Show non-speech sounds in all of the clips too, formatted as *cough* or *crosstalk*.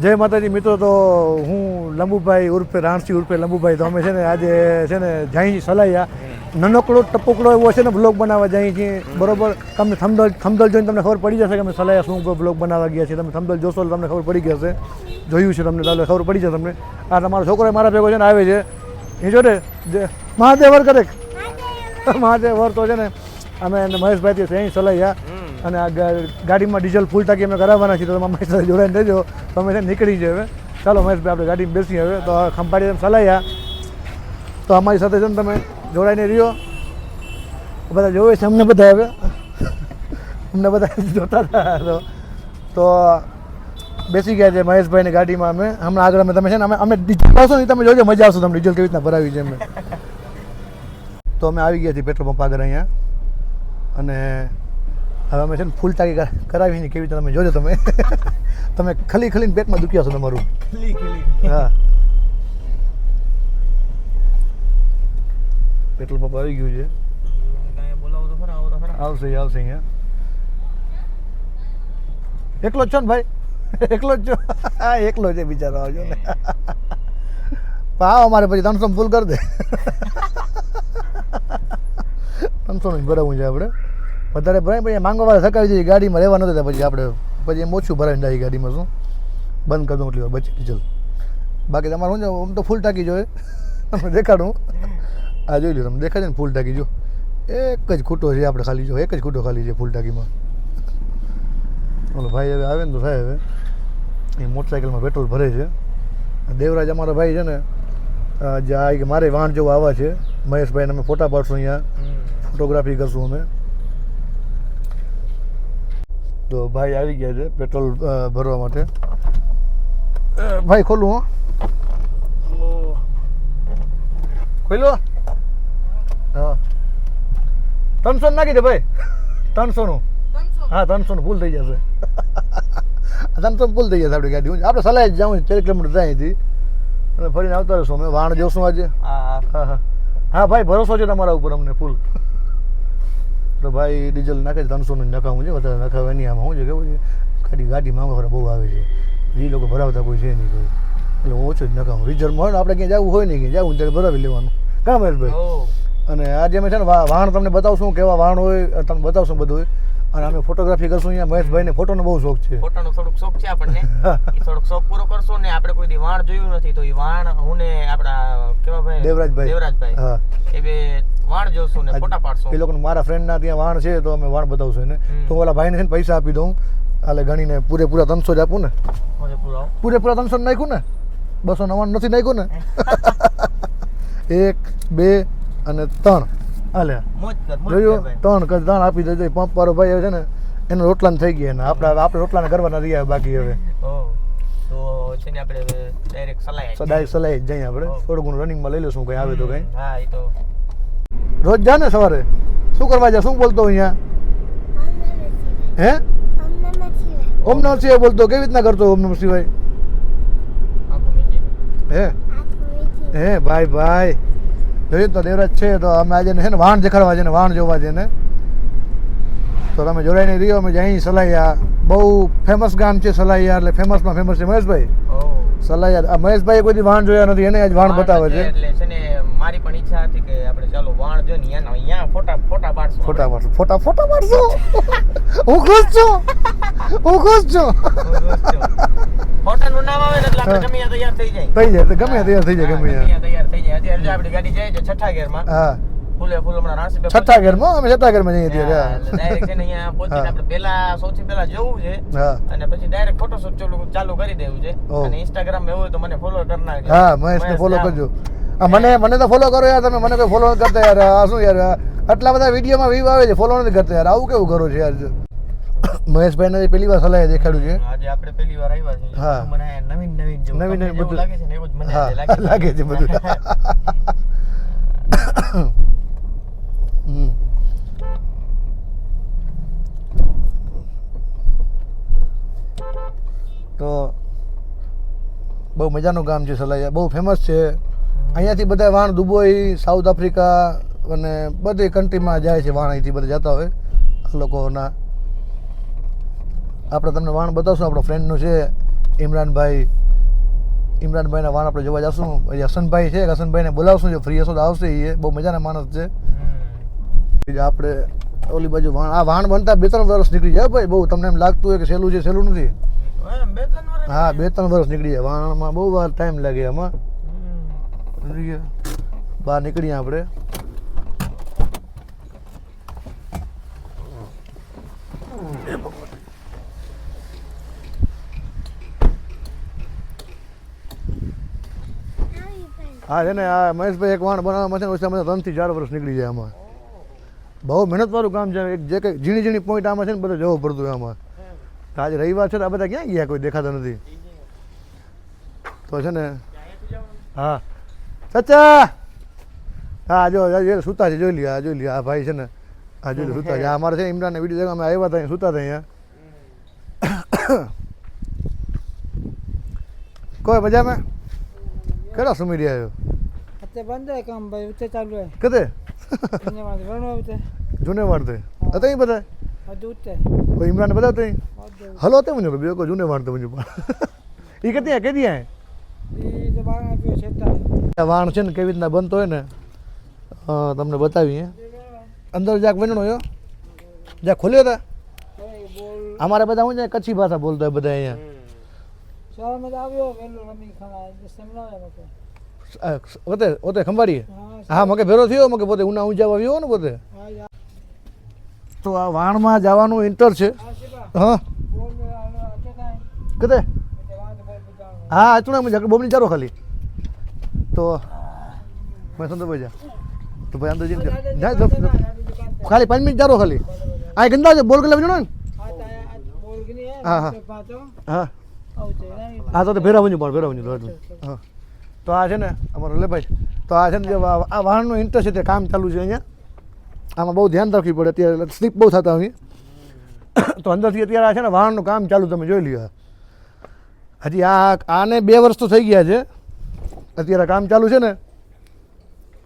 જય માતાજી મિત્રો તો હું લંબુભાઈ ઉર્ફે રાણસી ઉર્ફે લંબુભાઈ તો અમે છે ને આજે છે ને જાય સલાયા નાનકડો ટપકડો એવો છે ને બ્લોગ બનાવવા જઈએ છીએ. બરોબર? તમને થમદલ થમદલ જોઈને તમને ખબર પડી જશે કે અમે સલાયા શું બ્લોગ બનાવવા ગયા છીએ. તમે થમદલ જોશો તો તમને ખબર પડી જશે જોયું છે તમને તમને ખબર પડી જશે તમને. આ તમારો છોકરો મારા ભેગો છે ને આવે છે. એ જો ને મહાદેવર કરે. મહાદેવર. તો છે ને અમે મહેશભાઈથી અહીં સલાયા અને આ ગાડીમાં ડીઝલ ફૂલ ટાંકી અમે કરાવવાના છીએ તો તમે અમારી સાથે જોડાઈને રહેજો. તો અમે નીકળી જઈએ હવે. ચાલો મહેશભાઈ, આપણે ગાડીમાં બેસીએ હવે. તો ખંભાળી તમે સલાયા. તો અમારી સાથે છે ને તમે જોડાઈને રહ્યો. બધા જોવે છે અમને બધા હવે. અમને બધા *laughs* જોતા હતા. તો તો બેસી ગયા છે મહેશભાઈની ગાડીમાં અમે. હમણાં આગળ અમે, તમે છે ને, અમે અમે ડીઝલ ભરાવશો ને તમે જોજો, મજા આવશે તમને ડીઝલ કેવી રીતના ભરાવી છે અમે તો અમે આવી ગયા છીએ પેટ્રોલ પંપ આગળ અહીંયા. અને હવે અમે છે ને ફૂલ ટાંકી કર- કરાવી ને કેવી રીતે તમે જોજો તમે. *laughs* તમે ખલી ખલીને પેટમાં દુખ્યા છો તમારું. હા. પેટ્રોલ પંપ આવી ગયું છે. આવશે આવશે અહીંયા. એકલો જ છો ને ભાઈ? *laughs* એકલો જ છો? *laughs* હા એકલો છે બિચારો આવજો ને. આવો અમારે પછી ત્રણસો ફૂલ કરી દે. ત્રણસો નું ભરાવવું છે આપણે. વધારે ભરાય પછી માંગવા વાળા થકાવી જઈએ ગાડીમાં રહેવા નથી દેતા પછી આપણે પછી એમ ઓછું ભરાઈને જાય ગાડીમાં શું? બંધ કરી દઉં એટલી વાર બચી ડીઝલ બાકી તમારે શું છે આમ તો ફૂલ ટાંકી જોઈએ. તમને દેખાડું. આ જોઈ લો તમે દેખાડે ને ફૂલ ટાંકી જો. એક જ ખૂટો છે આપણે ખાલી જો એક જ ખૂટો ખાલી છે ફૂલ ટાંકીમાં. ઓલો ભાઈ હવે આવે ને તો થાય હવે. એ મોટરસાઇકલમાં પેટ્રોલ ભરે છે. દેવરાજ અમારો ભાઈ છે ને જે આ કે મારે વાહન જેવું આવા છે. મહેશભાઈને અમે ફોટા પાડશું અહીંયા. ફોટોગ્રાફી કરશું અમે. તો ભાઈ આવી ગયા છે પેટ્રોલ ભરવા માટે. ભાઈ ખોલું હો. ખોલ્યો? હા. ત્રણસો નાખી દે ભાઈ. ત્રણસોનું. હા ત્રણસોનું ફૂલ થઈ જશે. ત્રણસો ફૂલ થઈ જશે આપણી ગાડી. આપણે સલાહ જ જાઉં ચાર કિલોમીટર જાય અહીંથી. અને ફરીને આવતા રહીશું અમે. વાણ જોશું આજે. હા. હા હા. હા ભાઈ ભરોસો છે તમારા ઉપર અમને ફૂલ તો ભાઈ ડીઝલ નાખે છે ત્રણસોનું નખાવું છે વધારે નખાવે નહીં આમાં. શું છે કેવું છે? ગાડી ગાડી માંગવા બહુ આવે છે. એ લોકો ભરાવતા કોઈ છે નહીં કોઈ. એટલે હું ઓછું જ નખાવું. રિઝર્વ હોય ને આપણે ક્યાં જવું હોય નહીં ક્યાં જવું ત્યારે ભરાવી લેવાનું. કામ ભાઈ? અને આજે અમે છે ને વાહન તમને બતાવશું કેવા વાહન હોય તમને બતાવશું બધું. અને અમે ફોટોગ્રાફી કરશું અહીંયા. મહેશભાઈને ફોટોનો બહુ શોખ છે. ફોટોનો થોડુંક શોખ છે આપણને. *laughs* એ થોડોક શોખ પૂરો કરશો ને આપણે કોઈ દી વાણ જોયું નથી તો એ વાણ હું ને આપણા કેવા ભાઈ? દેવરાજભાઈ. દેવરાજભાઈ. હા. એ બે વાણ જોશું ને ફોટા પાડશું. એ લોકોને મારા ફ્રેન્ડના ત્યાં વાણ છે તો અમે વાણ બતાવશું એને. તો ઓલા ભાઈને છે ને પૈસા આપી દઉં. એટલે ગણીને પૂરેપૂરા ત્રણસો જ આપું ને. પૂરેપૂરા ત્રણસો નાખ્યું ને? બસો નવ્વાણું નથી નાખ્યું ને? *laughs* એક બે અને ત્રણ. હાલે જોયું? ત્રણ કર ત્રણ આપી દેજો. પંપ વાળો ભાઈ છે ને એનો રોટલાને થઈ ગયા ને આપણે આપણે રોટલાને કરવાના રહ્યા બાકી હવે. ડાયરેક્ટ સલાહ સલાઈ જઈએ આપણે. થોડું ઘણું રનિંગમાં લઈ લઈશું કંઈ આવે તો કંઈ. હા એ તો. રોજ જા ને સવારે? શું કરવા જા શું બોલતો અહીંયા? હે? ઓમ નમઃ શિવાય બોલતો? કેવી રીતના કરતો ઓમ નમઃ શિવાય આંખો મીચી હે? હે, ભાઈ ભાઈ. જોયું તો દેવરાજ છે, તો અમે આજે છે ને વાહન દેખાડવા છે ને વાહન જોવા છે ને. તો તમે જોડાઈને રહ્યો, અમે જઈ સલાહિયા બહુ ફેમસ ગામ છે સલાહિયા એટલે ફેમસમાં ફેમસ છે મહેશભાઈ. ઓ યાર મહેશભાઈ કોઈ વાણ વાહન જોયા નથી એને આજ વાહન બતાવે છે. એટલે છે ને મારી પણ ઈચ્છા હતી કે આપણે ચાલો વાણ જો ને અહીંયા અહીંયા ફોટા ફોટા પાડશું ફોટા પાડશું. ફોટા ફોટા પાડશું? હું ખુશ છું. હું ખુશ છું. ફોટાનું નામ આવે ને એટલે આપણે ગમે તૈયાર થઈ જાય. થઈ જાય ગમે તૈયાર થઈ જાય ગમે ગમે ત્યાં. ત્યાં તૈયાર થઈ જાય. અત્યારે જો આપણી ગાડી જાય છે છઠ્ઠા ગેરમાં હા. ફૂલે ફૂલ હમણાં રાણસી છઠ્ઠા ઘરમાં? અમે છઠ્ઠા ઘરમાં જઈએ ત્યારે એટલે છે ને અહીંયા પહોંચીને આપણે પહેલા સૌથી પહેલા જોવું છે અને પછી ડાયરેક્ટ ફોટોશૂટ ચાલુ ચાલુ કરી દેવું છે. અને ઇન્સ્ટાગ્રામ એવું હોય તો મને ફોલો કરી નાખજો. હા મહેશને ફોલો. કરજો. મને મને તો ફોલો કરો યાર તમે મને કોઈ ફોલો નથી કરતા યાર. આ શું યાર? આટલા બધા વિડીયોમાં વ્યૂ આવે છે ફોલો નથી કરતા યાર. આવું કેવું કરો છો યાર? મહેશભાઈને પહેલી વાર સલાહ દેખાડ્યું છે. આજે આપણે પહેલી વાર આવ્યા છે હા. મને નવીન નવીન જેવું નવીન નવીન બધું. લાગે છે ને? એવું જ મને લાગે છે બધું. *laughs* તો બહુ મજાનું ગામ છે સલાયા. બહુ ફેમસ છે. અહીંયાથી બધા વાણ દુબઈ સાઉથ આફ્રિકા અને બધી કન્ટ્રીમાં જાય છે વાણ અહીંથી બધા જતા હોય. આ લોકોના. આપણે તમને વાણ બતાવશું, આપણો ફ્રેન્ડનું છે ઇમરાનભાઈ. ઇમરાનભાઈના વાણ આપણે જોવા જશું. હસનભાઈ છે, હસનભાઈને બોલાવશું, જો ફ્રી હશો તો આવશે એ બહુ મજાના માણસ છે. આપણે ઓલી બાજુ વાણ આ વાણ બનતા બે ત્રણ વર્ષ નીકળી જાય ભાઈ બહુ તમને એમ લાગતું હોય કે સહેલું છે સહેલું નથી. એમ બે ત્રણ વર્ષ હા બે ત્રણ વર્ષ નીકળી જાય. વાણમાં બહુ વાર ટાઈમ લાગે એમાં? બહાર નીકળીએ આપણે. હા છે ને આ મહેશભાઈ એક વાણ બનાવવામાં છે ને ઓછામાં ઓછા ત્રણથી ચાર વર્ષ નીકળી જાય આમાં. બહુ મહેનતવાળું કામ છે. એક જે કંઈ ઝીણી ઝીણી પોઈન્ટ આમાં છે ને બધું જવું પડતું આમાં. તો આજે રવિવાર છે તો આ બધા ક્યાં ગયા? કોઈ દેખાતા નથી. તો છે ને હા. ચચા! હા જો એ સૂતા છે જોઈ લ્યો આ જોઈ લ્યો આ ભાઈ છે ને આ જોઈ લ્યો સૂતા છે. આ અમારે છે ઇમરાન વીડિયો અમે આવ્યા હતા સૂતા હતા અહીંયા. કોઈ મજામાં? કેટલા સમય રહ્યા છો? કામ ભાઈ ઉચ્ચે ચાલુ કદે જૂનેવાડ તે. હતા અહીં બધા કોઈ ઇમરાન બધા હતા હલો તે મને બે કોઈ જૂનેવાડ તે મને પણ એ કે ત્યાં કે ત્યાં વાણ છે ને કેવી રીતના બનતો હોય ને તમને બતાવીએ. અંદર જ્યાં વનણો હોય જ્યાં ખોલ્યો હતા અમારે બધા હું છે કચ્છી ભાષા બોલતા બધા અહીંયા. આવ્યો ઓતે ઓતે ખંભાળીએ. હા મકે ભેરો થયો મકે પોતે ઉના ઊંઝા આવ્યો ને પોતે. તો આ વાણમાં જવાનું ઇન્ટર છે. હા. મે કદે હા અચુણા મુજબ બોમની ચારો ખાલી. તો મેં સંતો જા. તો ભાઈ અંદર જઈને. ખાલી પાંચ મિનિટ ચારો ખાલી. આ ગંદા છે બોલ કલા ને આ તા બોલ કે નહીં હા, હા. હા. હા તો ભેરા વંજુ પણ ભેરા વંજુ હા. તો આ છે ને અમારો લેભાઈ. તો આ છે ને જે આ વાહનનો ઇન્ટરેસ્ટ છે તે કામ ચાલુ છે અહીંયા. આમાં બહુ ધ્યાન રાખવી પડે અત્યારે સ્લીપ બહુ થતા હોય. *coughs* તો અંદરથી અત્યારે આ છે ને વાહનનું કામ ચાલુ તમે જોઈ લ્યો. હજી આ આને બે વર્ષ તો થઈ ગયા છે. અત્યારે કામ ચાલુ છે ને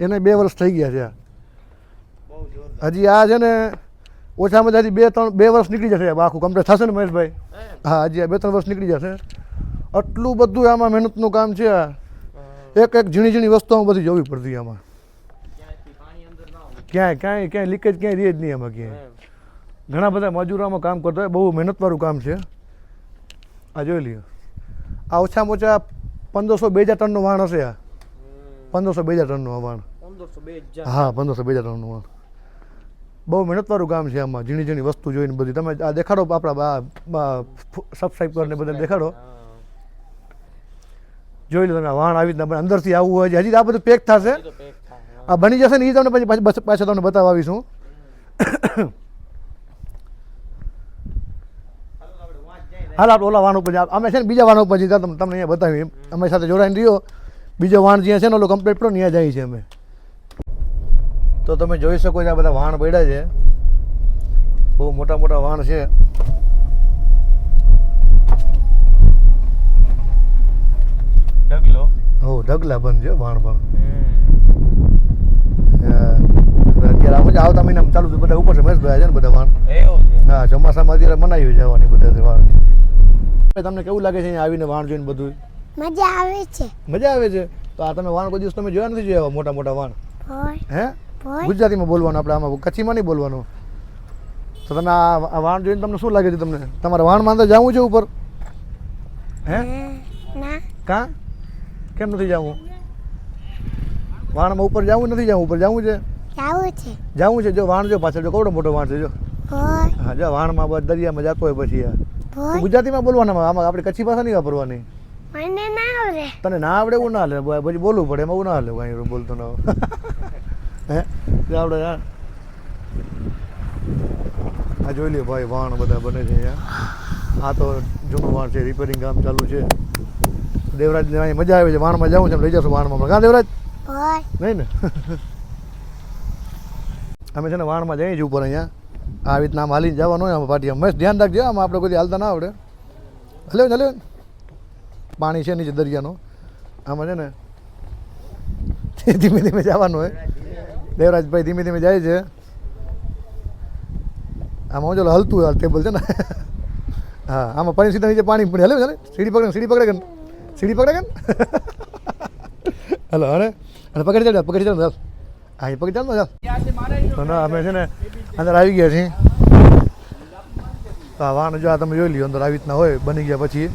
એને બે વર્ષ થઈ ગયા છે હજી આ છે ને ઓછામાં ઓછા હજી બે ત્રણ બે વર્ષ નીકળી જશે આખું કમ્પ્લીટ થશે ને મહેશભાઈ? હા હજી આ બે ત્રણ વર્ષ નીકળી જશે. આટલું બધું આમાં મહેનતનું કામ છે આ. એક એક ઝીણી ઝીણી વસ્તુ બધી જોવી પડતી આમાં. ક્યાંય ક્યાંય ક્યાંય લીકેજ ક્યાંય રહે જ નહીં આમાં ક્યાંય. ઘણા બધા મજૂરોમાં કામ કરતા હોય બહુ મહેનતવાળું કામ છે. આ જોઈ લ્યો. આ ઓછામાં ઓછા પંદરસો બે હજાર ટનનું વાણ હશે આ. પંદરસો બે હજાર ટનનું આ વાણ. હા પંદરસો બે હજાર ટનનું વાણ. બહુ મહેનતવાળું કામ છે આમાં. ઝીણી ઝીણી વસ્તુ જોઈને બધી. તમે આ દેખાડો આપણા સબસ્ક્રાઈબ કરીને બધા દેખાડો. જોઈ લો તમે વાણ આવી રીતના અંદરથી આવવું હોય છે. હજી આ બધું પેક થશે. આ બની જશે ને એ તમને પછી પાછા તમને બતાવવા આવીશું હાલો આપણે ઓલા વાણ ઉપર અમે છે ને બીજા વાણ ઉપર જઈએ તમને તમને અહીંયા બતાવીએ. અમે સાથે જોડાઈને રહ્યો. બીજો વાણ જ્યાં છે ને ઓલો કમ્પ્લીટ કરો ત્યાં જાય છે અમે. તો તમે જોઈ શકો છો આ બધા વાણ પડ્યા છે. બહુ મોટા મોટા વાણ છે. ઢગલા હમ. અ, હવે અત્યારે આમ જ આવતા મહિનામાં ચાલુ છે બધા ઉપર છે મહેશભાઈ છે ને બધા વાણ. હા ચોમાસામાં અત્યારે મનાવી જવાની બધા વાણ. તમને કેવું લાગે છે આવીને વાણ જોઈને બધું મજા આવે છે. મજા આવે છે? તો આ તમે વાણ કોઈ દિવસ તમે જોયા નથી જોયા મોટા મોટા વાણ? હે? ગુજરાતીમાં બોલવાનું આપણે આમાં કચ્છીમાં નહીં બોલવાનું. તો તમે આ આ વાણ જોઈને તમને શું લાગે છે તમને? તમારે વાણમાં જવું છે ઉપર. હે ના. કાં? કેમ નથી જવું? વાણમાં ઉપર જવું નથી જવું? ઉપર જવું છે? જવું છે. જવું છે? જો વાણ જો પાછળ જો કવડો મોટો વાણ છે જો. હા જો વાણમાં બસ દરિયામાં જતો હોય પછી આ. ગુજરાતીમાં બોલવાના આમાં આપણે કચ્છી ભાષા નહીં વાપરવાની. મને ના આવડે. તને ના આવડે એવું ના હાલે પછી બોલવું પડે એમાં એવું ના હાલે કાંઈ બોલતો ના. હે? આવડે યાર આ જોઈ લે ભાઈ વાણ બધા બને છે આ તો જૂનું વાણ છે રિપેરિંગ કામ ચાલુ છે. દેવરાજને ને મજા આવે છે. વાણમાં જવું છે લઈ જશું વાણમાં. કાં દેવરાજ? નહીં ને? અમે છે ને વાણમાં જઈએ છીએ ઉપર અહીંયા. આવી રીતના આમ હાલીને જવાનું હોય આમ પાટી મસ્ત ધ્યાન રાખજો આમાં આપણે કોઈ હાલતા ના આવડે. હલો હલો પાણી છે નીચે દરિયાનો. આમાં છે ને ધીમે ધીમે જવાનું હોય. દેવરાજભાઈ ધીમે ધીમે જાય છે. આમાં જો હલતું ટેબલ છે ને? હા આમાં પાણી સીધા નીચે પાણી પડે. હલે ને સીડી પકડે સીડી પકડે કે? સીડી પકડે કે? હલો અરે અને પકડી ચાલો પકડી ચાલો ચાલ હા એ પકડી ચાલ ને ચાલ તો ના અમે છે ને અંદર આવી ગયા છીએ તો આ વાહન જો આ તમે જોઈ લ્યો અંદર આવી રીતના હોય બની ગયા પછી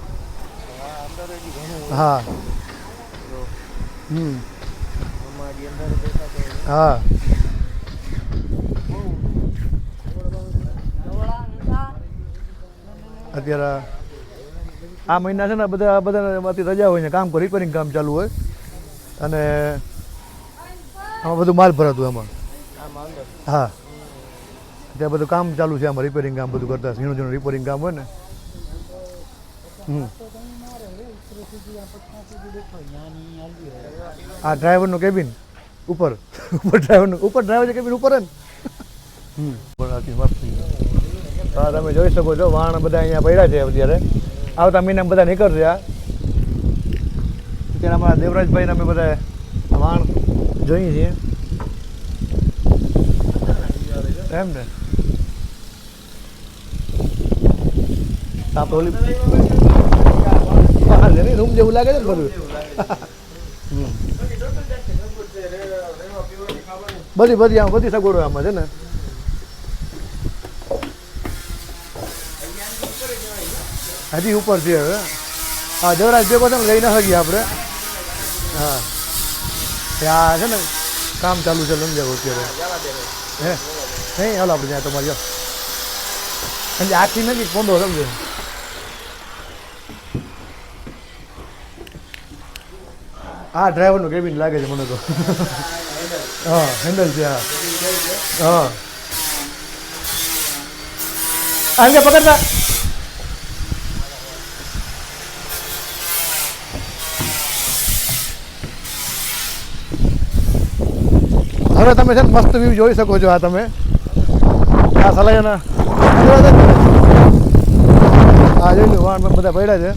હા હમ હા અત્યારે આ મહિના છે ને બધા બધામાંથી રજા હોય ને કામ કરી રિપેરિંગ કામ ચાલુ હોય. અને આમાં બધું માલ ભરાતું એમાં. હા. ત્યાં બધું કામ ચાલુ છે આમાં રિપેરિંગ કામ બધું કરતા ઝીણું ઝીણું રિપેરિંગ કામ હોય ને. હમ. આ ડ્રાઈવરનું કેબિન ઉપર. *laughs* ઉપર ડ્રાઈવરનું ઉપર ડ્રાઈવર કેબિન ઉપર જ હમ. હા તમે જોઈ શકો છો વાણ બધા અહીંયા પડ્યા છે અત્યારે. આવતા મહિના બધા નીકળશે આ અત્યારે અમારા દેવરાજભાઈને અમે બધા વાણ જોઈએ છીએ એમ ને? આ તો ઓલી રૂમ જેવું લાગે છે ને બધું. બધી બધી આમ બધી સગવડો આમાં છે ને? હજી ઉપર છે હવે. હા દેવરાજ ભેગો છે ને, લઈ ન શકીએ આપણે. હા. ત્યાં છે ને, કામ ચાલુ છે સમજાવો અત્યારે. હે? નહીં, હાલો આપણે ત્યાં તમારી એટલે આખી નથી કોંડો સમજો. આ ડ્રાઈવરનું કેબિન લાગે છે મને તો. હા હેન્ડલ છે, હા. હા. આને પકડતા. હવે તમે છે ને મસ્ત વ્યૂ જોઈ શકો છો આ તમે. આ સલાઈના આ જોઈ વાણ બધા પડ્યા છે.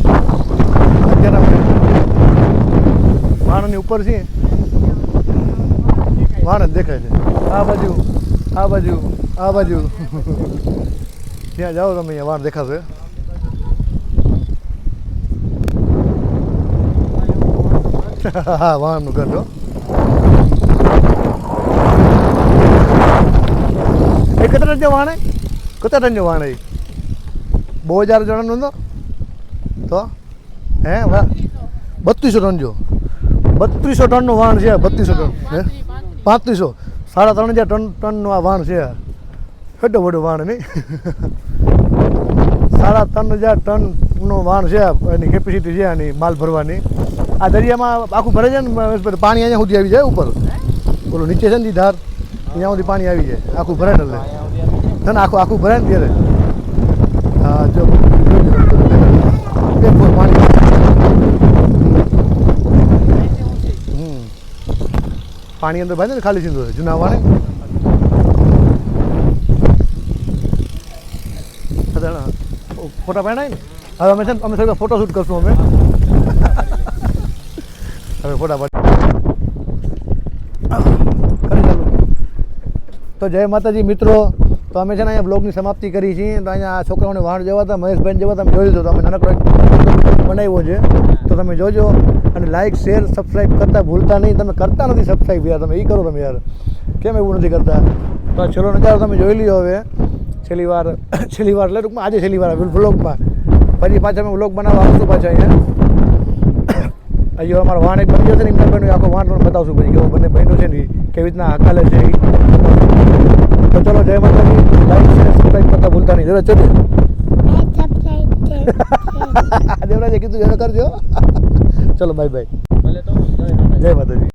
અત્યારે વાણની ઉપર છે વાણ જ દેખાય છે. આ બાજુ આ બાજુ આ બાજુ. ત્યાં જાઓ તમે, અહીંયા વાણ દેખાશે. *laughs* હા વાણનું ઘર કેટલા ટન વાહન એ? બહુ હજાર જણાનું તો તો? હે બત્રીસો ટન જો. બત્રીસો ટનનું વાણ છે, બત્રીસો ટન. હે? પાંત્રીસો. સાડા ત્રણ હજાર ટન, ટનનું આ વાણ છે. એટલો બધો વાણ નહીં. સાડા ત્રણ હજાર ટનનું વાણ છે, એની કેપેસિટી છે એની માલ ભરવાની. આ દરિયામાં આખું ભરે છે ને પાણી અહીંયા સુધી આવી જાય ઉપર. ઓલું નીચે છે ને ધાર. અહીંયા સુધી પાણી આવી જાય. આખું ભરાય એટલે. ના ના, આખું આખું ભરાય ને ત્યારે. હા, જો. પાણી. અંદર ભાઈ ને ખાલી સીધું છે જૂના વાળે ફોટા પાડ્યા ને? હવે અમે છે ને, અમે ફોટો શૂટ કરશું અમે. *laughs* હવે ફોટા પાડ કરી ચાલો જય માતાજી મિત્રો. તો અમે છે ને અહીંયા બ્લોગની સમાપ્તિ કરી છીએ. તો અહીંયા છોકરાઓને વાણ જવા હતા મહેશભાઈ જેવા તમે જોઈ લીધો તો અમે નાનકડો બનાવ્યો છે. તો તમે જોજો અને લાઇક શેર સબસ્ક્રાઈબ કરતા ભૂલતા નહીં. તમે કરતા નથી સબસ્ક્રાઈબ યાર, તમે એ કરો તમે યાર. કેમ એવું નથી કરતા? તો છેલ્લો નજારો તમે જોઈ લ્યો હવે. છેલ્લી વાર *coughs* છેલ્લી વાર એટલે ટૂંકમાં આજે છેલ્લી વાર બ્લોગમાં પછી પાછા અમે વ્લોગ બનાવવા આવશું પાછા અહીંયા. *coughs* અહીંયા અમારો વાહન એક બની જશે ને એમના બહેનો આખો વાહન બતાવશું પછી કેવું બંને બહેનો છે ને, કેવી રીતના હકાલે છે ઈ. તો ચલો જય માતાજી. લાઈક શેર સબસ્ક્રાઈબ કરતા ભૂલતા નહીં. જરા ચલો *laughs* દેવરાજે કીધું એને કરજો *laughs* ચલો બાય બાય ભલે તો. જય માતાજી.